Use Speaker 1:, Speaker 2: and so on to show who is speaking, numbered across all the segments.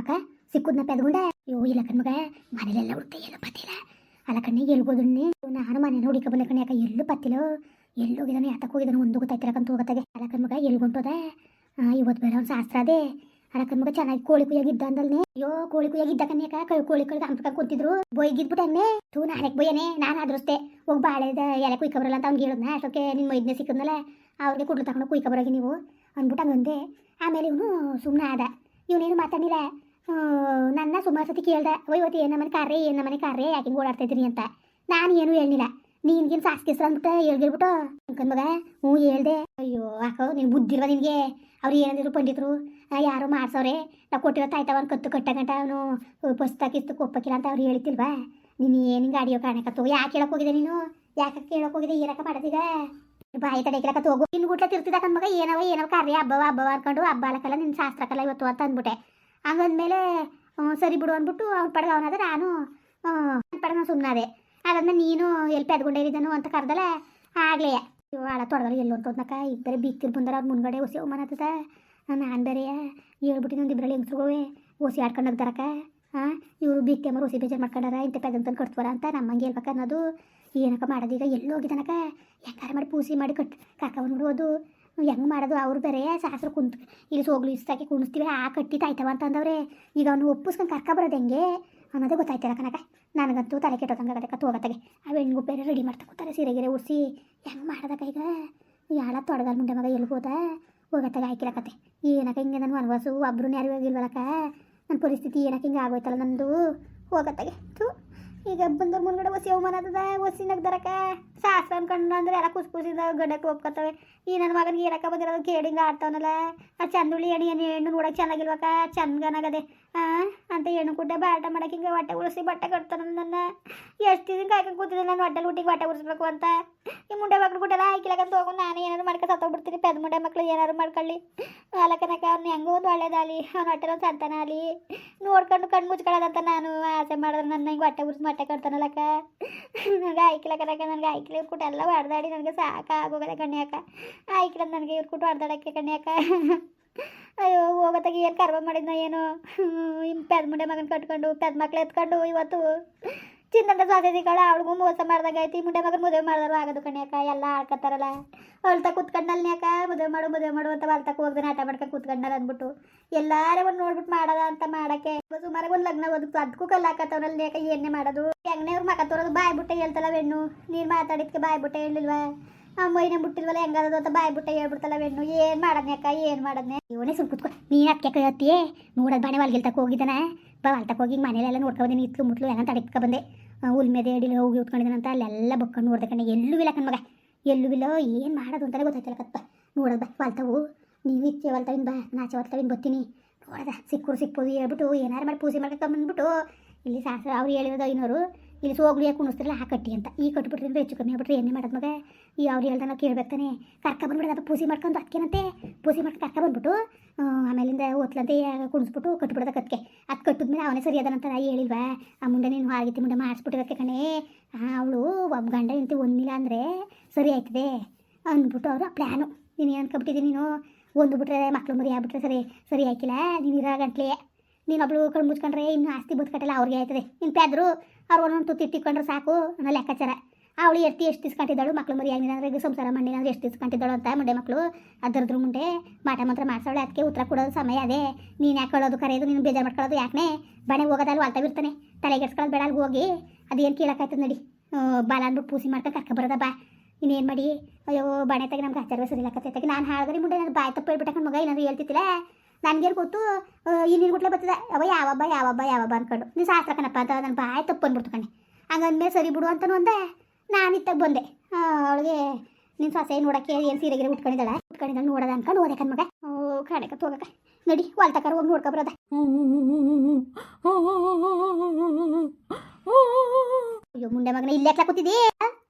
Speaker 1: ಅಕ್ಕ ಸಿಕ್ಕುದ್ನ ಪೆದ್ಗುಂಡೆ ಅಯ್ಯೋ ಇಲ್ಲ ಕಣ್ಮಗ ಮನೇಲೆಲ್ಲ ಹುಡುಕ್ತೆ ಎಲ್ಲ ಪತ್ತಿಲ್ಲ ಅಲ್ಲ ಕಣ್ಣೆ ಎಲ್ಗೋದನ್ನೇ ನಾನು ಮನೆ ನೋಡಿ ಬಂದ ಕಣ್ಣೆ ಯಾಕ ಎಲ್ಲೂ ಪತ್ತಿಲ್ಲೋ ಎಲ್ಲೋಗಿದಾನೆ ಯಾತಕ್ಕೆ ಹೋಗಿದಾನೆ, ಒಂದು ಗೊತ್ತಾಯ್ತಿಲ್ಲ ಕಂತ ಹೋಗತ್ತಾಗೆ. ಅಲ್ಲ ಕಣ್ಮಗ ಎಲ್ಗೊಂಟೋದೆ ಇವತ್ತು ಬೇರೆ ಒಂದು ಶಾಸ್ತ್ರ ಅದೇ. ಅಲ್ಲ ಕಣ್ಮಗ ಚೆನ್ನಾಗಿ ಕೋಳಿ ಕುಯ್ಯಾಗಿದ್ದ ಅಂದಲ್ನೇ? ಅಯ್ಯೋ ಕೋಳಿ ಕುಯ್ಯಾಗಿದ್ದ ಕನ್ಯಾಕ ಕೈ ಕೋಳಿ ಕಳ್ಗೆ ಅಂಪಕ ಕೂತಿದ್ರು? ಬೊಯ್ಗಿದ್ಬಿಟ್ಟನ್ನೇ ತೂ ನಾಳೆಗೆ ಬೊಯ್ಯನೆ ನಾನು ಬಾಳೆ ಹೋಗಿ ಬಾಳೆದ ಎಲೆ ಕುಯ್ಕೊಬರಲ್ಲ ಅಂತ ಅವ್ನಿಗೆ ಹೇಳಿದ್ನ? ಅಷ್ಟಕ್ಕೆ ನಿನ್ನ ಮೈದ್ನೆ ಸಿಕ್ಕದ್ನಲ್ಲ, ಅವ್ರಿಗೆ ಕುಡ್ಲು ತಗೊಂಡು ಕುಯ್ಕೊಬರಾಗಿ ನೀವು? ಅಂದ್ಬಿಟ್ಟು ಹಂಗಂದೆ ಆಮೇಲೆ ಇವನು ಸುಮ್ಮನೆ ಆದ. ಇವನೇನು ಮಾತಾಡಿಲ್ಲ ನನ್ನ ಸುಮಾರು ಸತಿ ಕೇಳ್ದೆ ಇವತ್ತು ಏನು ನಮ್ಮನೆ ಕಾರೇ ಏನು ನಮ್ಮನೆ ಕಾರ್ರೆ ಯಾಕೆ ಇದ್ದೀನಿ ಅಂತ? ನಾನು ಏನು ಹೇಳಿಲ್ಲ ನೀನ್ಗೇನು ಸಾಸ್ಕಿಸ್ರ ಅಂದ್ಬಿಟ್ಟು ಹೇಳ್ದಿರ್ಬಿಟ್ಟು ಅನ್ಕೊಂಡ್ ಮಗ, ಹ್ಞೂ ಹೇಳ್ದೆ. ಅಯ್ಯೋ, ಯಾಕೋ, ನೀನು ಬುದ್ಧಿಲ್ವ ನಿನಗೆ? ಅವ್ರು ಏನಂದಿರು ಪಂಡಿತರು ಯಾರು ಮಾಡ್ಸವ್ರೆ, ನಾವು ಕೊಟ್ಟಿರೋ ತಾಯ್ತವ ಕತ್ತು ಕಟ್ಟ ಗಂಟ ಅವನು ಪುಸ್ತಕ ಕಿಸ್ತು ಕೊಪ್ಪಕಿಲ್ಲ ಅಂತ ಅವ್ರು ಹೇಳಿತಿಲ್ವಾ ನೀನು ಏನು ಗಾಡಿಯೋ ಕಾರಣಕ್ಕತ್ತು ಯಾಕೆ ಹೇಳಕ್ ಹೋಗಿದೆ ನೀನು? ಯಾಕೆ ಕೇಳಕ್ ಹೋಗಿದೆ ಏನಕ್ಕ ಮಾಡೋದೀಗ? ಬಾಯಿ ತಡೆಕಲಕ ಹೋಗು. ಇನ್ನು ಗುಟ್ಲ ತಿರ್ತಿದ್ದ ಮಗ, ಏನವ ಏನವ ಕಾರ್ಯ, ಹಬ್ಬವ ಹಬ್ಬವ ಅನ್ಕೊಂಡು, ಹಬ್ಬ ಅಲಕ್ಕಲ್ಲ ನಿನ್ನ ಶಾಸ್ತ್ರಕ್ಕಲ್ಲ ಇವತ್ತು ಅಂತ ಅಂದ್ಬಿಟ್ಟೆ. ಹಂಗಂದ್ಮೇಲೆ ಸರಿ ಬಿಡು ಅಂದ್ಬಿಟ್ಟು ಅವ್ನು ಪಡೆದ ಅವನಾದ ನಾನು ಪಡೆದ ಸುಮ್ಮನಾದೆ ಅದಾದ್ಮೇಲೆ ನೀನು ಎಲ್ಲಿ ಪೆದ್ಗೊಂಡೇರಿದ್ದನು ಅಂತ ಕರ್ದಲ್ಲ ಆಗ್ಲೇ ಆಳ ತೊಡಗಲ್ಲ ಎಲ್ಲಿ ಹೊಂಟೋದ್ನಕ ಈಗ ಬೇರೆ ಬಿತ್ತಿರ್ ಬಂದಾರ ಅವ್ರ ಮುಂದ್ಗಡೆ ಹೊಸಿ ಅವಮಾನ ಆತದ ನಾನು ಬೇರೆ ಹೇಳ್ಬಿಟ್ಟಿನ ಒಂದು ಇಬ್ಬರಲ್ಲಿ ಹೆಂಗ್ಸ್ರುಗಳೇ ಹೊಸಿ ಆಡ್ಕೊಂಡು ಹೋಗ್ದಾರಕ್ಕ. ಹಾಂ ಇವರು ಬಿಕ್ಕೆ ಅಮ್ಮ ಹೊಸಿ ಬೇಜಾರು ಮಾಡ್ಕೊಂಡಾರ, ಇಂಥ ಪೆದಂತ ಕಟ್ಸ್ವಾರ ಅಂತ ನಮ್ಮಂಗೆ ಹೇಳ್ಬೇಕ ಅನ್ನೋದು ಏನಕ್ಕ ಮಾಡೋದೀಗ ಎಲ್ಲಿ ಹೋಗಿದ್ದಾನಕ ಹೆಂಗಾರ ಮಾಡಿ ಪೂಸಿ ಮಾಡಿ ಕಟ್ ಕರ್ಕೊಂಡ್ಬಿಡ್ಬೋದು ಹೆಂಗೆ ಮಾಡೋದು? ಅವ್ರು ಬೇರೆ ಸಾಸರು ಕುಂತು ಇಲ್ಲಿ ಸೋಗ್ಲು ಇಸ್ತಾಕಿ ಕುಣಿಸ್ತೀವಿ. ಆ ಕಟ್ಟಿ ತಾಯ್ತವ ಅಂತ ಅಂದವ್ರೆ ಈಗ ಅವನು ಒಪ್ಪಿಸ್ಕೊಂಡು ಕರ್ಕೊಬರೋದು ಹೆಂಗೆ? ಅನ್ನೋದೇ ಗೊತ್ತಾಯ್ತಲ್ಲ ಕನಕ ನನಗಂತೂ ತಲೆ ಕೆಟ್ಟೋದಂಗೆ ಆಗತ್ತೆ ತೋಗತ್ತಾಗೆ ಆ ಹೆಣ್ಗು ಬೇರೆ ರೆಡಿ ಮಾಡ್ತಾ ಕೂತಾರೆ ಸೀರೆ ಗಿರೆ ಉಡಿಸಿ. ಹೆಂಗೆ ಮಾಡೋದಕ್ಕ ಈಗ ಯಾಳ ತೊಡಗಲ್ ಮುಂದೆ ಮಗ ಎಲ್ಲಿ ಹೋದ? ಹೋಗತ್ತಾಗ ಹಾಕಿರಕತ್ತೆ ಏನಕ್ಕ ಹಿಂಗೆ ನನ್ನ ವನವಾಸು? ಒಬ್ರು ಯಾರು ಹೋಗಿಲ್ವಲಕ್ಕ ನನ್ನ ಪರಿಸ್ಥಿತಿ ಏನಕ್ಕೆ ಹಿಂಗೆ ಆಗೋಯ್ತಲ್ಲ ನಂದು? ಹೋಗತ್ತಾಗೆ. ಥೂ. ಈಗ ಬಂದ ಮುಂದ್ಗಡೆ ಒಸಿ ಅವಮಾನ ಆತದ ಒಸಿ ನಗ್ದರಕ ಶಾಸ್ತ್ರ ಅನ್ಕೊಂಡು ಅಂದ್ರೆ ಎಲ್ಲ ಕುಸ್ ಕುಸಿದ ಗಡಕ್ಕೆ ಒಪ್ಕೊತವೆ. ಈ ನನ್ನ ಮಗನಿಗೆ ಏರಕ ಬಂದಿರೋದು? ಕೇಳಿಂಗ ಆಡ್ತಾವನಲ್ಲ. ಆ ಚಂದುಳಿ ಎಣ್ಣೆ ಎಣ್ಣೆ ಹೆಣ್ಣು ನೋಡಕ್ಕೆ ಚೆನ್ನಾಗಿಲ್ವಕ್ಕ? ಚಂದಗನಾಗದೆ. ಆ? ಅಂತ ಹೆಣ್ಣು ಕುಡ್ಡೆ ಬಾಟ ಮಾಡಕ್ಕೆ ಹಿಂಗೆ ಹೊಟ್ಟೆ ಉಳಿಸಿ ಬಟ್ಟೆ ಕಟ್ತಾನ ನನ್ನ. ಎಷ್ಟು ದಿನ ಕಾಯ್ಕೊಂಡು ಕೂತಿದ್ದೆ ನಾನು ಹೊಟ್ಟೆ ಹುಟ್ಟಿಗೆ ಬಟ್ಟೆ ಉರಿಸ್ಬೇಕು ಅಂತ. ಈ ಮುಂಡೆ ಮಕ್ಳು ಬಿಟ್ಟೆಲ್ಲ ಹಾಕಿಲಕಂತ ಹೋಗು ನಾನು ಏನಾದ್ರು ಮಾಡ್ಕೊ ಸತ್ತೋಗ್ಬಿಡ್ತೀನಿ. ಪೆದ ಮುಂಡೆ ಮಕ್ಳು ಏನಾದ್ರು ಮಾಡ್ಕೊಳ್ಳಿ. ಅಲಕನಕ ಅವ್ನು ಹೆಂಗೋ ಒಂದು ಒಳ್ಳೇದಾಗಲಿ. ಅವ್ನ ಹೊಟ್ಟೆ ಒಂದು ಸಂತಾನ ಆಗಲಿ. ನೋಡ್ಕೊಂಡು ಕಣ್ಣು ಮುಚ್ಕೊಳ್ಳೋದಂತ ನಾನು ಆಸೆ ಮಾಡಿದ್ರೆ ನನ್ನ ಹಿಂಗೆ ಹೊಟ್ಟೆ ಉರಿಸಿ ಬಟ್ಟೆ ಕಟ್ತಾನಲ್ಲಕ್ಕ ನನಗೆ ಆಯ್ಕಿಲಕನಕ ನನಗೆ ಆಯ್ಕಿಲ್ಲ ಇವ್ರು ಕೂಟ ಎಲ್ಲ ಹೊಡೆದಾಡಿ ನನಗೆ ಸಾಕಾಗೋಗಲ್ಲ ಕಣ್ಯಾಕ ಆಯ್ಕಿಲ್ಲ ನನಗೆ ಇವ್ರು ಕೂಟ ಹೊಡೆದಾಡಕ್ಕೆ ಕಣ್ಯಾಕ ಅಯ್ಯೋ ಹೋಗತ್ತಾಗ ಏನು ಕರ್ಮ ಮಾಡಿದ್ನ ಏನು? ಇಮ್ ಪೆದ್ ಮುಂಡೆ ಮಗನ ಕಟ್ಕೊಂಡು, ಪೆದ್ ಮಕ್ಳು ಎತ್ಕೊಂಡು ಇವತ್ತು ಚಿನ್ನದ ಸ್ವಾತಂತ್ರ್ಯಗಳು ಅವಳಿಗೂ ಮೋಸ ಮಾಡ್ದಾಗ ಐತಿ ಮುಂಡೆ ಮಗನ ಮದುವೆ ಮಾಡಿದ್ರು ಆಗೋದು ಕಣ್ಯಾಕ ಎಲ್ಲ ಆಡ್ಕೊತಾರಲ್ಲ ಅಳ್ತ ಕುತ್ಕೊಂಡಲ್ ಯಾಕ ಮದುವೆ ಮಾಡು ಮದುವೆ ಮಾಡು ಅಂತ ಹೊಲ್ತಕ್ಕ ಹೋಗ್ದೆ ಆಟ ಮಾಡ್ಕೊಂಡು ಕುತ್ಕೊಂಡಲ್ಲ ಅಂದ್ಬಿಟ್ಟು. ಎಲ್ಲಾರೇ ಒಂದು ನೋಡ್ಬಿಟ್ಟು ಮಾಡದ ಅಂತ ಮಾಡಕ್ಕೆ. ಸುಮಾರು ಒಂದು ಲಗ್ನ ಓದಕ್ಕೆ ಅದಕ್ಕೂ ಕಲ್ಲಾಕತ್ತವ್ರಲ್ಲಿ ಯಾಕೆ ಏನೇ ಮಾಡೋದು? ಹೆಂಗನೇ ಅವ್ರು ಮಕ ತೋರೋದು ಬಾಯ್ ಬಿಟ್ಟೆ ಹೇಳ್ತಲ್ಲ ಹೆಣ್ಣು ನೀನು ಮಾತಾಡಿದ್ಕೆ ಬಾಯ್ ಬಿಟ್ಟೆ ಹೇಳಿಲ್ವಾ? ಆ ಮೈನ ಬಿಟ್ಟಿಲ್ವಲ್ಲ ಹೆಂಗದು ಅಂತ ಬಾಯ್ ಬಿಟ್ಟ ಹೇಳ್ಬಿಡ್ತಲ್ಲ ಹೆಣ್ಣು ಏನು ಅಕ್ಕ, ಏನು ಮಾಡದ್ನೆ? ಇವನೇ ಸುಮ್ ಕುತ್ಕೊ ನೀನು ಅದಕ್ಕೆ ಕೈಯತ್ತೀಯೇ ನೋಡೋದು ಬಾಣೆ ಹೊಲ್ಗಿಲ್ತಕ್ಕೆ ಹೋಗಿದ್ದಾನೆ? ಬಾ ಹೊಲ್ತಕ್ಕೆ ಹೋಗಿ ಮನೇಲೆಲ್ಲ ನೋಡ್ಕೊಬಂದಿನಿ ಇತ್ಲು ಮುಟ್ಲು ಎಲ್ಲ ತಡೆಕ್ಕ ಬಂದೆ. ಉಲ್ಮೆದೆ ಅಡಿಲಿ ಹೋಗಿ ಉತ್ಕೊಂಡಿದ್ದಾನಂತ ಅಲ್ಲೆಲ್ಲ ಬಕ್ಕೊಂಡು ನೋಡ್ದೆ ಕಣ್ಣ. ಎಲ್ಲೂ ಇಲ್ಲ ಕಣ್ಮಗ ಎಲ್ಲೂ ಇಲ್ಲ ಏನು ಮಾಡೋದು ಅಂತಾನೆ ಗೊತ್ತಾಯ್ತಲ್ಲ ಕತ್ತ ನೋಡೋದು ಬಾ ಹೊಲ್ತವು ನೀವು ಇಚ್ಛೆ ಹೊಲ್ತವಿನ ಬಾ, ನಾಚೆ ಹೊಲ್ತವಿನ ಬರ್ತೀನಿ. ನೋಡದ, ಸಿಕ್ಕರು ಸಿಕ್ಬೋದು ಹೇಳ್ಬಿಟ್ಟು, ಏನಾರು ಮಾಡಿ ಪೂಜೆ ಮಾಡ್ಕೊಂಬಂದ್ಬಿಟ್ಟು ಇಲ್ಲಿ ಶಾಸ್ತ್ರ ಅವ್ರು ಹೇಳಿರೋದು ಐನೂರು. ಇಲ್ಲಿ ಸೋಗ್ಲಿಯಾಗಿ ಕುಣಿಸ್ತಿರಲ್ಲ ಆ ಕಟ್ಟಿ ಅಂತ. ಈ ಕಟ್ಬಿಟ್ರಿಂದ ಹೆಚ್ಚು ಕಮ್ಮಿ ಆಗ್ಬಿಟ್ರೆ ಏನೇ ಮಾಡೋದು ಮಗ. ಈ ಅವ್ರು ಹೇಳ್ದ ನಾವು ಕೇಳ್ಬೇಕು ತಾನೆ. ಕರ್ಕ ಅದು ಪೂಸಿ ಮಾಡ್ಕೊಂಡು ಅದಕ್ಕೇನಂತೆ ಪೂಸಿ ಮಾಡ್ಕೊಂಡು ಕರ್ಕ ಬಂದ್ಬಿಟ್ಟು ಆಮೇಲಿಂದ ಓತ್ಲಂತೆ ಕುಣಿಸ್ಬಿಟ್ಟು ಕಟ್ಬಿಡೋದ ಕತ್ಕೆ ಅದು ಕಟ್ಟಿದ್ಮೇಲೆ ಅವನೇ ಸರಿ ಅದನ್ನಂತ ನಾ ಹೇಳಿಲ್ವಾ? ಆ ಮುಂಡೆ ನೀನು ಆಗಿತ್ತು ಮುಂಡೆ ಮಾಡಿಸ್ಬಿಟ್ಟಿರೋಕೆ ಕಣೆ. ಅವಳು ಒಬ್ಬ ಗಂಡ ಇಂತಿ ಒಂದಿಲ್ಲ ಅಂದರೆ ಸರಿ ಆಯ್ತದೆ ಅಂದ್ಬಿಟ್ಟು ಅವರು ಪ್ಲ್ಯಾನು ನೀನು ಏನು ಅನ್ಕೊಬಿಟ್ಟಿದ್ದೀನಿ ನೀನು? ಒಂದು ಬಿಟ್ರೆ ಮಕ್ಳು ಮರಿ ಆಗ್ಬಿಟ್ರೆ ಸರಿ ಸರಿ ಆಯ್ಕಿಲ್ಲ. ನೀನು ಇರೋ ಗಂಟ್ಲೆ. ನೀನೊಬ್ಳು ಕಣ್ಣು ಮುಚ್ಕೊಂಡ್ರೆ ಇನ್ನು ಆಸ್ತಿ ಬದುಕಟ್ಟಲ್ಲ ಅವ್ರಿಗೆ ಆಯ್ತದೆ. ಇನ್ನು ಪ್ಯಾದ್ರು ಅವ್ರು ಒಂದೊಂದು ತುತ್ತಿ ಇಟ್ಟಿಕೊಂಡ್ರೆ ಸಾಕು ಅನ್ನೋ ಲೆಕ್ಕಾಚಾರ. ಅವಳು ಎಷ್ಟು ಎಷ್ಟು ತಿಸ್ಕೊಂಡಿದ್ದಾಳು ಮಕ್ಳು ಮರಿ ಆಗಿಲ್ಲ ಅಂದ್ರೆ ಸಂಸಾರ ಮಣ್ಣಿನ ಅಂದ್ರೆ ಎಷ್ಟು ತಿಸ್ಕೊಂಡಿದ್ದಾಳು ಅಂತ ಮುಂಡೆ ಮಕ್ಕಳು ಅದರದ್ರ ಮುಂದೆ ಮಾಟ ಮಂತ್ರ ಮಾಡ್ಸವಳೆ ಅದಕ್ಕೆ ಉತ್ತರ ಕೊಡೋದು ಸಮಯ ಅದೇ. ನೀನು ಯಾಕೆ ಹೇಳೋದು ಕರೆಯೋದು, ನೀನು ಬೇಜಾರು ಮಾಡ್ಕೊಳ್ಳೋದು ಯಾಕೆ ಬಣೆ ಹೋಗೋದಲ್ಲಿ ವಾಲ್ತಾವಿರ್ತಾನೆ ತಲೆಗೆಡ್ಸ್ಕೊಳ್ಳೋದು ಬೇಡ ಅಲ್ಲಿ ಹೋಗಿ. ಅದೇನು ಕೇಳೋಕ್ಕಾಯ್ತದೆ ನಡಿ. ಬಾಲ ಅಂದ್ಬಿಟ್ಟು ಪೂಸಿ ಮಾಡ್ಕೊಂಡು ಕರ್ಕೊ ಬರೋದ ಬಾ. ಇನ್ನೇನು ಮಾಡಿ? ಅಯ್ಯೋ ಬಣೆ ತೆಗೆ ನಮ್ಗೆ ಆಚಾರ ಸರಿ ಲಕ್ಕತ್ತೆ ನಾನು ಹಾಳಾದ್ರೆ ಮುಂದೆ ನಾನು ಬಾಯ್ ತಪ್ಪು ಮಗ, ಏನಾದ್ರು ಹೇಳ್ತಿತ್ತಿಲ್ಲ ನನಗೇನು ಗೊತ್ತು ನೀರು ಗುಟ್ಲೆ ಬರ್ತದೆ. ಅವ ಯಾವಬ್ಬ ಯಾವಬ್ಬ ಯಾವಬ್ಬ ಅನ್ಕೊಂಡು. ನೀನು ಶಾಸ್ತ್ರ ಕಣಪ್ಪ ಅಂತ ನನ್ನ ಬಾಯ್ ತಪ್ಪು ಬಂದ್ಬಿಡ್ತು ಕಣೆ. ಹಂಗಂದ್ಮೇಲೆ ಸರಿ ಬಿಡು ಅಂತ ಅಂದೆ. ನಾನು ಇತ್ತಾಗ ಬಂದೆ. ಅವಳಿಗೆ ನಿನ್ನ ಸೊಸೆ ನೋಡೋಕ್ಕೆ, ಏನು ಸೀರೆಗಿರೆ ಉಟ್ಕೊಂಡಿದ್ದಾಳೆ? ಉಟ್ಕೊಂಡಿದ್ದಾಳೆ, ನೋಡೋದ ಅನ್ಕೊಂಡು ಓದಕ್ಕೆ ಮಗ ಓ ಕಣಕ್ಕೆ ತೋಗಕ್ಕೆ ನಡಿ ಹೊಲ್ತಕಾರ ಹೋಗಿ ನೋಡ್ಕೊಬರೋದ ಅಯ್ಯೋ, ಮುಂಡೆ ಮಗನ, ಇಲ್ಲೇ ಕೂತಿದ್ದಿ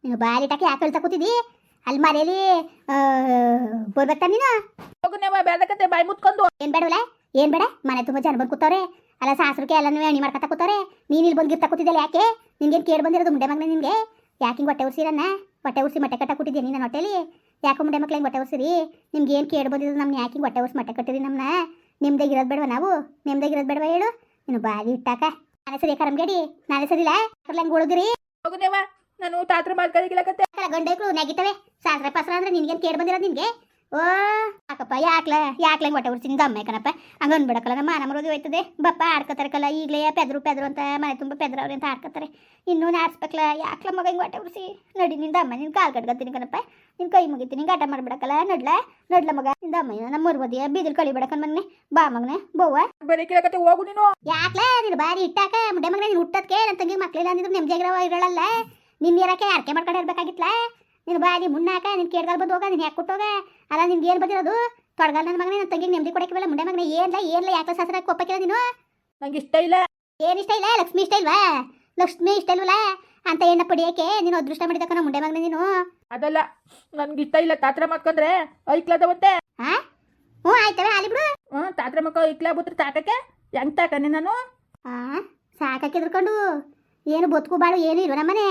Speaker 1: ನೀನು ಬಾರಿ ಇಟ್ಟಾಕಿ ಯಾಕೆ ಹೇಳ್ತಾ ಕೂತಿದ್ದಿ ಅಲ್ಲಿ ಮನೇಲಿ ಬರ್ಬೇಕ ನೀನು?
Speaker 2: ಹೋಗುನೇವ ಬೆಳಕತ್ತೆ ಬಾಯಿ ಮುತ್ಕೊಂಡು.
Speaker 1: ಏನ್ ಬೇಡವಲ್ಲ ಏನ್ ಬೇಡ? ಮನೆ ತುಂಬಾ ಜನ ಬಂದು ಕೂತವ್ರೆ. ಅಲ್ಲ ಸಾಸ್ರಕ್ಕೆ ಎಲ್ಲನೂ ಎಣ್ಣೆ ಮಾಡ್ಕೊತಾ ಕೂತವ್ರೆ. ನೀನು ಇಲ್ಲಿ ಬಂದು ಗಿರ್ತಾ ಕೂತಿದ್ದಲ್ಲ ಯಾಕೆ? ನಿನ್ಗೇನು ಕೇಳಿ ಬಂದಿರೋದು ಮುಂಡೆ ಮಗನ ನಿಮ್ಗೆ ಯಾಕೆ ಹಿಂಗೆ ಹೊಟ್ಟೆ ಉರ್ಸಿರನ್ನ ಹೊಟ್ಟೆ ಉರ್ಸಿ ಮಟ್ಟೆ ಕಟ್ಟ ಕೂತಿದ್ದೀನಿ ನನ್ನ ಹೊಟ್ಟೆಲಿ? ಯಾಕೆ ಮುಂಡೆ ಮಕ್ಳು ಹೆಂಗ್ ಹೊಟ್ಟೆ ಉರ್ಸಿರಿ? ನಿಮ್ಗೆ ಏನು ಕೇಳಿ ಬಂದಿರೋದು ನಮ್ನ ಯಾಕೆ ಹಿಂಗೆ ಹೊಟ್ಟೆ ಉರ್ಸಿ ಮಟ್ಟೆ ಕಟ್ಟಿರಿ ನಮ್ಮನ್ನ ನಿಮ್ದಾಗಿರೋದು ಬೇಡವಾ ನಾವು? ನಿಮ್ದಾಗಿರೋದು ಬೇಡವಾ ಹೇಳು? ನೀನು ಬಾಗಿ ಇಟ್ಟಾಕ. ನಾನೇ ಸರಿ ಕರಮ್ಗೇಡಿ ನಾನೇ ಸರಿಲ್ಲ ಇಲ್ಲ ಉಳಿದ್ರಿ?
Speaker 2: ಹೋಗುನೇವ ನಾನು ತಾತ್ರ ಮಾಡ್ಕೊಳಕಿಲ್ಲಕತ್ತೆ
Speaker 1: ಗಂಡೈಕ್ಳು ನೆಗಿತವೆ ಸಾಸ್ರ ಪಸ್ರ ಅಂದ್ರೆ ನಿನ್ಗೇನು ಕೇಳಿ ಬಂದಿರೋದು ನಿನ್ಗೆ? ಓ ಅಕ್ಕಪ್ಪ ಯಾಕ್ಲ ಯಾಕ್ಲ ಹೊಟ್ಟೆ ಉಡ್ಸಿನ ಗಮ್ಮ ಕಣಪ್ಪ. ಹಂಗ ಅನ್ಬಿಡಕಲ್ಲ ನಮ್ಮ ಮಾನ ಮರೋದು ಹೋಯ್ತದೆ. ಬಪ್ಪ ಆಡ್ಕೋತಾರಕಲ್ಲ ಈಗಲೇ ಪೆದ್ರು ಪೆದ್ರು ಅಂತ ಮನೆ ತುಂಬ ಪೆದ್ರವ್ರಿ ಅಂತ ಆಡ್ಕೋತಾರೆ ಇನ್ನೂ ಆಡ್ಸ್ಬೇಕಲ್ಲ ಯಾಕ್ಲ ಮಗ ಹಿಂಗೆ ಹೊಟ್ಟೆ ಉಡ್ಸಿ ನಡಿ ನಿಂದ ಅಮ್ಮ ನಿನ್ ಕಾಲ್ ಕಟ್ಕೊತೀನಿ ಕಣಪ್ಪ. ನಿನ್ ಕೈ ಮುಗಿತೀನಿ ಆಟ ಮಾಡ್ಬಿಡಕಲ್ಲ ನಡ್ಲ? ನಡ್ಲ ಮಗ ನಿಂದ ಅಮ್ಮ ನಮ್ಮ ಮುರ್ಬದಿಯ ಬೀದಿಲ್ ಕಳಿಬಿಡಕನ್ ಮಗ್ನೆ. ಬಾ ಮಗನೆ ಬೋವ
Speaker 2: ಬರೀಕಿಲ್ಲಕತ್ತೆ ಹೋಗು ನೀನು.
Speaker 1: ಯಾಕ್ಲ ನೀನು ಬಾರಿ ಇಟ್ಟಾಕ? ಮುಂಡೆ ಮಗನೇ ನೀನು ಹುಟ್ಟದ್ಕೆ ನನ್ನ ತಂಗಿ ಮಕ್ಳಿಲ್ಲ ಅಂದಿದ್ರು ನೆಮ್ಮದಿಯಾಗಿರೋ ಇರಲ್ಲ ನಿನ್ನ ಏನಕ್ಕೆ ಅರ್ಕೆ ಮಾಡ್ಕೊಂಡು ಇರ್ಬೇಕಾಗಿತ್ಲ? ನೀನು ಬಾರಿ ಮುನ್ನಾಕ ನಿನ್ ಕೇಳ್ಗಾಲ್ ಬಂದು ಹೋಗ ನೀನು ಯಾಕೆ ಕೊಟ್ಟೋಗ ಅಲ್ಲ ನಿನ್ಗೆ ಏನು ಬಂದಿರೋದು? ತೊಡಗಲ್ ನನ್ನ ಮಗನೇ ನನ್ನ ತಂಗಿಗೆ ನೆಮ್ಮದಿ ಕೊಡಕ್ಕಿಲ್ಲ ಮುಂಡೆ ಮಗನೇ. ಏನ್ಲ ಏನ್ಲ ಯಾಕೆ ಶಾಸ್ತ್ರ ಕೊಪ್ಪಕ್ಕಿಲ್ಲ ನೀನು?
Speaker 2: ನಂಗೆ ಇಷ್ಟ ಇಲ್ಲ.
Speaker 1: ಏನ್ ಇಷ್ಟ ಇಲ್ಲ? ಲಕ್ಷ್ಮಿ ಇಷ್ಟ ಇಲ್ವಾ? ಲಕ್ಷ್ಮಿ ಇಷ್ಟ ಇಲ್ವಲ್ಲ? ಅಂತ ಏನ ಪಡಿಯಕ್ಕೆ ನೀನು ಅದೃಷ್ಟ ಮಾಡಿದಕ್ಕ ನಮ್ಮ ಮುಂಡೆ ಮಗನೇ ನೀನು?
Speaker 2: ಅದಲ್ಲ ನನ್ಗೆ ಇಷ್ಟ ಇಲ್ಲ. ತಾತ್ರ ಮಾಡ್ಕೊಂಡ್ರೆ ಐಕ್ಲದವಂತೆ.
Speaker 1: ಹಾ ಹ್ಞೂ ಆಯ್ತವೆ ಹಾಲಿ ಬಿಡು
Speaker 2: ಹ್ಞೂ ತಾತ್ರ ಮಕ್ಕ ಐಕ್ಲ ಬಿಟ್ರೆ ತಾಕಕ್ಕೆ ಹೆಂಗ್ ತಾಕನೆ ನಾನು
Speaker 1: ಹಾ ಸಾಕಕ್ಕೆ ಎದ್ರಕೊಂಡು. ಏನು ಬದುಕು ಬಾಳು ಏನು ಇಲ್ವ ನಮ್ಮನೆ?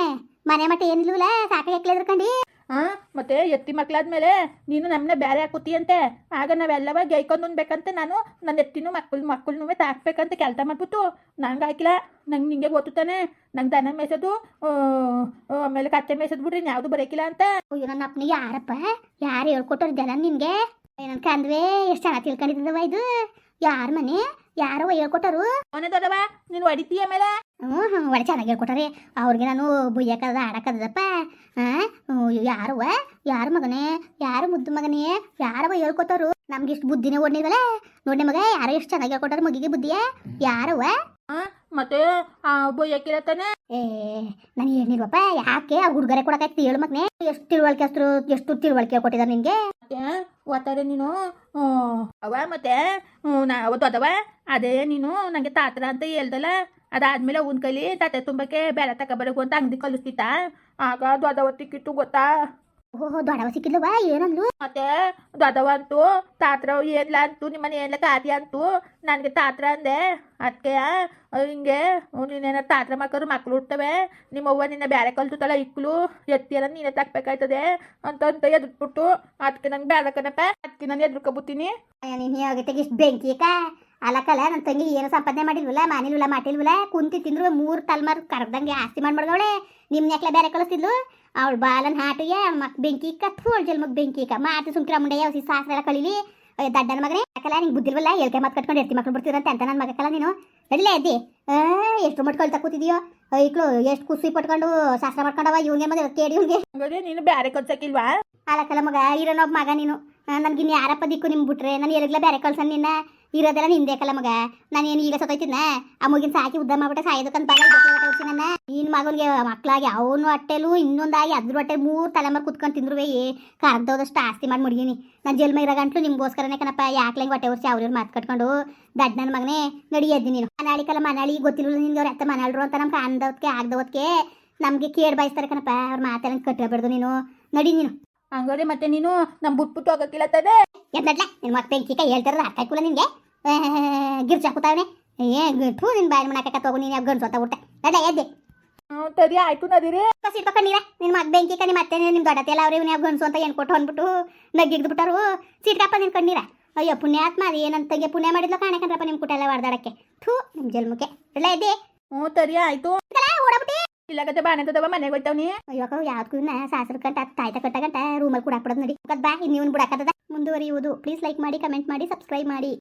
Speaker 1: ಮನೆ ಮಟ್ಟ ಏನಿಲ್ವಲ್ಲ ಸಾಕಾಗಿ ಎಕ್ಲೆದ್ರಕಂಡಿ
Speaker 2: ಹಾ ಮತ್ತೆ ಎತ್ತಿ ಮಕ್ಳಾದ್ಮೇಲೆ ನೀನು ನಮ್ಮನ್ನ ಬೇರೆ ಹಾಕುತ್ತೀಯಂತೆ. ಆಗ ನಾವೆಲ್ಲವ ಗೈಕೊಂಡು ಉಣ್ಬೇಕಂತೆ ನಾನು. ನನ್ನ ಎತ್ತಿನೂ ಮಕ್ಕಳು ಮಕ್ಕಳನ್ನೂ ತಾಕ್ಬೇಕಂತ ಕೆಲಸ ಮಾಡ್ಬಿಟ್ಟು. ನಂಗೆ ಹಾಕಿಲ್ಲ. ನಂಗೆ ನಿಂಗೆ ಗೊತ್ತಾನೆ ನಂಗೆ ದನ ಆ, ಆಮೇಲೆ ಕತ್ತೆ ಮೇಯ್ಸೋದು ಬಿಡ್ರಿ ಯಾವುದು ಬರೋಕಿಲ್ಲ ಅಂತ.
Speaker 1: ಅಯ್ಯೋ ನನ್ನ ಅಪ್ಪನಿಗೆ ಯಾರಪ್ಪ? ಯಾರು ಹೇಳ್ಕೊಟ್ಟವ್ರು ಜನ ನಿನಗೆ? ಏನಂತ ಕಂದ್ವೆ ಎಷ್ಟು ಚೆನ್ನಾಗಿ ತಿಳ್ಕೊಂಡಿದ್ದವ ಇದು. ಯಾರ ಮನೆ? ಯಾರೋ ಹೇಳ್ಕೊಟ್ಟರು
Speaker 2: ಅವನೇ ದೊಡ್ಡವ ನೀನು ಹೊಡಿತೀಯ ಮೇಲೆ
Speaker 1: ಹ್ಞೂ ಹ್ಞೂ ಒಳ್ಳೆ ಚೆನ್ನಾಗಿ ಹೇಳ್ಕೊಟ್ಟಾರಿ. ಅವ್ರಿಗೆ ನಾನು ಬುಯ್ಯಕ್ಕದ ಆಡಕ್ಕದಪ್ಪ ಯಾರು ಯಾರವ ಯಾರ ಮಗನೇ? ಯಾರು ಮುದ್ದು ಮಗನೇ? ಯಾರವ ಹೇಳ್ಕೊತಾರು ನಮ್ಗೆ ಇಷ್ಟು ಬುದ್ಧಿನೇ ಓಡ್ನಿವಲ್ಲ? ನೋಡಿ ಮಗ ಯಾರು ಎಷ್ಟು ಚೆನ್ನಾಗಿ ಹೇಳ್ಕೊಟ್ಟಾರ ಮಗಿಗೆ ಬುದ್ಧಿಯ? ಯಾರವ
Speaker 2: ಮತ್ತೆ ಆ ಬೊಯ್ಯಕ್ಕಿಲ್ಲ ತಾನೆ
Speaker 1: ಏ ನಾನು ಏನಿಲ್ವಪ್ಪ ಯಾಕೆ ಆ ಹುಡುಗರೆ ಕೊಡಕಾಯ್ತು ಹೇಳು ಮಗನೇ. ಎಷ್ಟು ತಿಳುವಳಿಕೆ ಅಷ್ಟು ಎಷ್ಟು ತಿಳುವಳಿಕೆ ಕೊಟ್ಟಿದ್ದಾರೆ ನಿನಗೆ?
Speaker 2: ಓದ್ತಾರೆ ನೀನು? ಹ್ಞೂ ಅವ ಮತ್ತೆ? ನಾ ಅವತ್ತು ಅದವ ಅದೇ ನೀನು ನನಗೆ ತಾತ್ರ ಅಂತ ಹೇಳ್ದಲ್ಲ? ಅದಾದ್ಮೇಲೆ ಅವನ ಕೈಲಿ ತಟ್ಟೆ ತುಂಬಕ್ಕೆ ಬೇರೆ ತಗೊಬರಕು ಅಂತ ಅಂಗಡಿ ಕಲಿಸ್ತಿತ್ತ ಆಗ ದೊಡ್ಡವ ತಿಕ್ಕಿತ್ತು ಗೊತ್ತಾ
Speaker 1: ಓಹೋ ದೊಡ್ಡವ ಸಿಕ್ಕಿಲ್ವ ಏನಂದ್ಲು
Speaker 2: ಮತ್ತೆ ದೊಡ್ಡವ ಅಂತು ತಾತ್ರ ಏನ್ಲ ಅಂತು ನಿಮ್ಮನೆ ಏನ್ಲ ಕಾದಿ ಅಂತು ನನಗೆ ತಾತ್ರ ಅಂದೆ ಅದಕ್ಕೆ ಹಿಂಗೆ ನೀನೇನ ತಾತ್ರ ಮಕ್ಕಳು ಮಕ್ಳು ಹುಡ್ತವೆ ನಿಮ್ಮ ಅವ್ವ ನಿನ್ನ ಬೇರೆ ತಲ ಇಕ್ಳು ಎತ್ತಿಯಲ್ಲ ನೀನೇ ತಕ್ಬೇಕಾಯ್ತದೆ ಅಂತ ಅಂತ ಎದ್ಬಿಟ್ಟು ಅದಕ್ಕೆ ನಂಗೆ ಬೇಡ ಕಣಪ್ಪ ಅದಕ್ಕೆ ನಾನು ಎದ್ರುಕೊಬತ್ತೀನಿ
Speaker 1: ನೀನು ಇಷ್ಟು ಬೆಂಕಿ ಅಕ್ಕ ಅಲಕ್ಕಲ್ಲ ನನ್ನ ತಂಗಿ ಏನು ಸಂಪಾದನೆ ಮಾಡಿಲ್ವಲ್ಲ ಮಾಡಿಲ್ವಲ್ಲ ಮಾಡಿಲ್ವಲ್ಲ ಕುಂತಿ ತಿಂದ್ರು ಮೂರು ತಲೆಮಾರು ಕರ್ದಂಗೆ ಆಸ್ತಿ ಮಾಡ್ಬಿಡ್ದವಳೆ ನಿಮ್ಮ ನೆಕ್ಲೆ ಬೇರೆ ಕಳಿಸ್ತಿದ್ಲು. ಅವಳು ಬಾಲನ್ ಹಾಟಿಗೆ ಮಕ್ ಬೆಂಕಿ ಕತ್ಫೋಳ್ ಜಲ್ ಜಲ್ಮಗ್ ಬೆಂಕಿ ಕ ಮಾತು ಸುಮ್ಕಿರ ಮುಂಡೆ ಯಾವ ಸಾಸ್ರೆ ಕಳಿಲಿ. ದಡ್ಡನ ಮಗನೇ ಯಾಕಲ್ಲ ನಿಂಗೆ ಬುದ್ಧಿಲ್ವಲ್ಲ ಎಲ್ಕೆ ಮಾತು ಕಟ್ಕೊಂಡು ಎತ್ತಿ ಮಕ್ಳು ಬಿಡ್ತೀರಂತೆ ಅಂತ ನನ್ನ ಮಗಕ್ಕಲ್ಲ ನೀನು. ನಡಿಲೇ ಎದ್ದಿ. ಆ, ಎಷ್ಟು ಮಟ್ಕೊಳ್ತಾ ಕೂತಿದೀಯೋ. ಐಕ್ಳು ಎಷ್ಟು ಕುಸಿ ಪಟ್ಕೊಂಡು ಶಾಸ್ತ್ರ ಮಾಡ್ಕೊಂಡವ ಇವ್ಗೆ ಮತ್ತೆ ಕೇಳಿ ಇವ್ಗೆ
Speaker 2: ಹಂಗಾದ್ರೆ ನೀನು ಬೇರೆ ಕಲ್ಸಕ್ಕಿಲ್ವಾ
Speaker 1: ಅಲಕ್ಕಲ್ಲ ಮಗ ಇರೋನೊಬ್ಬ ಮಗ ನೀನು. ನನ್ಗೆ ಇನ್ನು ಯಾರಪ್ಪ ದಿಕ್ಕು ನಿಮ್ಗೆ ಬಿಟ್ರೆ? ನಾನು ಎಲ್ಗ್ಲ ಬೇರೆ ಕಳ್ಸ ನಿನ್ನ. ಇರೋದೆಲ್ಲ ನಿಂದೇಕಲ್ಲ ಮಗ. ನಾನು ಏನು ಈಗ ಸತ್ತೋಯ್ತಿದ್ನ? ಆ ಮಗಿನ ಸಾಕಿ ಉದ್ದ ಮಾಡ್ಬಿಟ್ಟೆ ಸಾಯೋದಕ್ಕಂತ ನನ್ನ ನಿನ್ನ ಮಗನಿಗೆ ಮಕ್ಕಳಾಗಿ ಅವನು ಹೊಟ್ಟೆಲು ಇನ್ನೊಂದಾಗಿ ಅದ್ರ ಹೊಟ್ಟೆ ಮೂರು ತಲೆಮಾರು ಕುತ್ಕೊಂಡು ತಿಂದ್ರು ಏ ಕರ್ದೋದಷ್ಟು ಆಸ್ತಿ ಮಾಡಿ ಮುಡ್ಗೀನಿ. ನಾನು ಜಲ್ಮ ಇರೋ ಗಂಟ್ಲು ನಿಮ್ಗೋಸ್ಕರನೇ ಕಣಪ್ಪ. ಯಾಕ್ಲೆ ಹಿಂಗೆ ಹೊಟ್ಟೆ ಉರ್ಸಿ ಅವ್ರ ಮಾತು ಕಟ್ಕೊಂಡು ದಡ್ ನನ್ನ ಮಗನೇ ನಡಿ ನೀನು. ನೀನು ಮನಾಳಿಕಲ್ಲ ಮನಾಳಿ ಗೊತ್ತಿಲ್ಲ ನಿನ್ಗೆ ಅವ್ರ ಅತ್ತ ಮನಾಳ್ರು ಅಂತ ನಮ್ಗೆ ಅಂದವತ್ಕೆ ಆಗ್ದವತ್ಕೆ ನಮಗೆ ಕೇಳ್ ಬಾಯಿಸ್ತಾರೆ ಕಣಪ್ಪ. ಅವ್ರ ಮಾತೆಲ್ಲ ಕಟ್ಟಬಾರ್ದು ನೀನು. ನಡಿ ನೀನು.
Speaker 2: ಹಂಗಾದ್ರೆ ಮತ್ತೆ ನೀನು ನಮ್ ಬಿಟ್ಬಿಟ್ಟು ಹೋಗಕ್ಕಿಲ್ಲ ತಾನೆ
Speaker 1: ಎದ್ನಡ್ಲ ನಿನ್ ಮಕ್ಕ ಚಿಕ್ಕ ಹೇಳ್ತಾರಲ್ಲ ಅರ್ಥ ಆಯ್ಕುಲ್ಲ ನಿನ್ಗೆ? ಗಿರ್ಚ ಹಾಕುತ್ತಾವನೆ? ಏ ಥೂ ನಿನ್ ಬಾಯಿ ಮಣ್ಣಾಕ ತಗೋ ನೀನು ಯಾ ಅಂತ ಬಿಟ್ಟೆ ನಡ ಎದ್ದೆ.
Speaker 2: ಸರಿ ಆಯ್ತು ನದಿರಿ
Speaker 1: ಸಿಟ್ಪ ಕಣ್ಣೀರ. ನಿನ್ ಮಗ ಬೆಂಕಿ ನಿಮ್ಮ ಮತ್ತೆ ನಿಮ್ ದೊಡ್ಡತೆ ಎಲ್ಲ ಅವ್ರೆ ಇವ್ನ ಗಂಡ್ಸು ಅಂತ ಏನ್ ಕೊಟ್ಟು ಅಂದ್ಬಿಟ್ಟು ನಗ್ಗಿಗ್ದು ಬಿಟ್ಟಾರು ಸಿಟ್ಕಪ್ಪ ನಿನ್ ಕಣ್ಣೀರ. ಅಯ್ಯೋ ಪುಣ್ಯಾತ್ಮ ಅದು ಏನಂತಂಗೆ ಪುಣ್ಯ ಮಾಡಿದ್ಲ ಕಾಣಕಂದ್ರಪ್ಪ ನಿಮ್ ಕುಟ ಎಲ್ಲ ಹೊಡೆದಾಡಕ್ಕೆ ಥೂ ನಿಮ್ ಜಲ್ಮುಕೆ ಎಲ್ಲ ಎದ್ದೆ.
Speaker 2: ಹ್ಞೂ ಸರಿ ಆಯ್ತು.
Speaker 1: ಓಡಬಿಟ್ಟಿ
Speaker 2: ಇಲ್ಲಕತ್ತೆ ಬಾಣದವ ಮನೆಗೆ ಹೋಯ್ತವ್ನಿ
Speaker 1: ಅಯ್ಯೋ ಯಾವ್ದಕ್ಕೂ ಸಾಸರ ಕಟ್ಟ ತಾಯ್ತ ಕಟ್ಟ ಗಂಟ ರೂಮಲ್ಲಿ ಕುಡಾಕ್ಬಿಡೋದು ನಡಿ. ಬಾ ಮುಂದುವರಿಯುವುದು. ಪ್ಲೀಸ್ ಲೈಕ್ ಮಾಡಿ ಕಮೆಂಟ್ ಮಾಡಿ ಸಬ್ಸ್ಕ್ರೈಬ್ ಮಾಡಿ.